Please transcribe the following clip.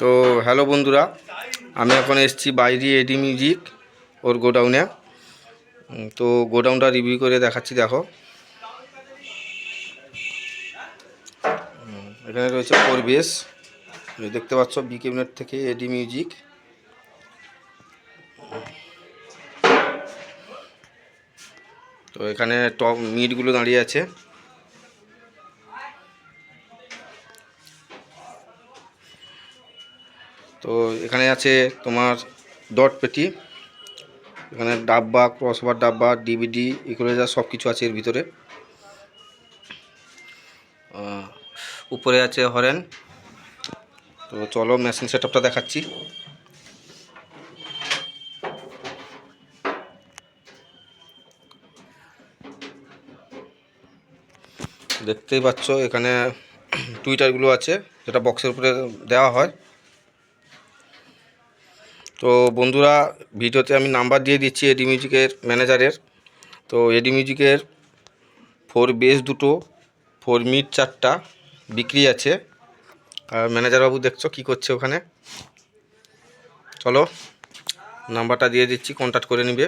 তো হ্যালো বন্ধুরা, আমি এখন এসেছি বাইরে এডি মিউজিক, ওর গোডাউনে। তো গোডাউনটা রিভিউ করে দেখাচ্ছি, দেখো। এখানে রয়েছে পরিবেশ দেখতে পাচ্ছ বি ক্যাবিনেট থেকে এডি মিউজিক। তো এখানে টপ মিটগুলো দাঁড়িয়ে আছে। তো এখানে আছে তোমার ডট পেটি এখানে ডাব্বা ক্রসওভার ডাব্বা এগুলো যা সব কিছু আছে এর ভিতরে। উপরে আছে হরেন। তো চলো মেশিন সেট দেখাচ্ছি। দেখতেই পাচ্ছ এখানে টুইটারগুলো আছে, যেটা বক্সের উপরে দেওয়া হয়। তো বন্ধুরা, ভিডিওতে আমি নাম্বার দিয়ে দিচ্ছি এডি মিউজিকের ম্যানেজারের তো এডি মিউজিকের ফোর বেস দুটো ফোর মিট চারটা বিক্রি আছে। আর ম্যানেজার বাবু দেখছ কি করছে ওখানে? চলো, নাম্বারটা দিয়ে দিচ্ছি কন্ট্যাক্ট করে নিবে।